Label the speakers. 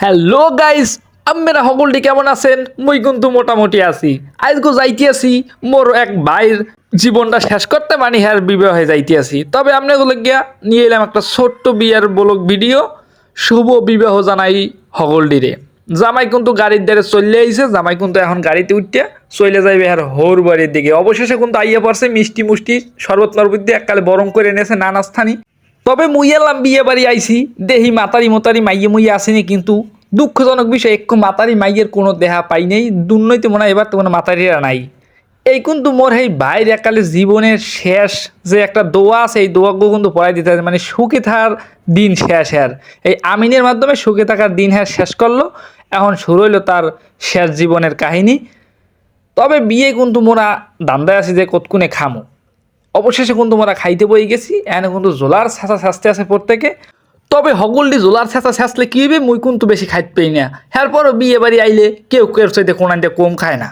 Speaker 1: Hello guys আপনারা সকলটি কেমন আছেন? মুই কিন্তু মোটামুটি আছি। আজকে যাইতে আছি, মোর এক ভাইয়ের জীবনটা শেষ করতে মানি হ্যার বিবাহে যাইতে আছি। তবে আপনাগুলো গিয়া নিয়ে এলাম একটা ছোট্ট বিয়ার বলক ভিডিও। শুভ বিবাহ জানাই হগলডিরে জামাই কিন্তু গাড়ির দ্বারে চলে আইছে, জামাই কিন্তু এখন গাড়িতে উঠতে চলে যাইবে আর হোর বাড়ির দিকে। অবশেষে কিন্তু আইয়া পড়ছে মিষ্টি মুষ্টি, শরবত মরবত দিয়ে এককালে বরং করে এনেছে নানা স্থানী তবে মুই এলাম বিয়ে বাড়ি আইছি, দেহি মাতারি মতারি মাইয়ে মুইয়ে আসেনি কিন্তু দুঃখজনক বিষয় একটু মাতারি মাইয়ের কোনো দেহা পাই নেই, দুর্নৈতে মনে হয় এবার তো কোনো মাতারিরা নাই। এই কিন্তু মোর এই বাইর একালে জীবনের শেষ, যে একটা দোয়া আছে, এই দোয়াগুলো কিন্তু পড়াই দিতে হবে মানে সুখে থাকার দিন শেষ হ্যার। এই আমিনের মাধ্যমে সুখে থাকার দিন হ্যার শেষ করল, এখন শুরু হইল তার শেষ জীবনের কাহিনী। তবে বিয়ে কিন্তু মোরা দান্দায় আছি যে কতকুনে খামো। অবশেষে কিন্তু আমরা খাইতে বই গেছি এনে কিন্তু জোলার ছাঁচা ছাঁচতে আছে প্রত্যেকে। তবে হগলডি জোলার ছাঁচা ছাঁচলে কি হবে? মুই কিন্তু বেশি খাইতে পাই না। এরপরও বিয়ে বাড়ি আইলে কেউ কেউ চাইতে কোনাইতে কম খায় না।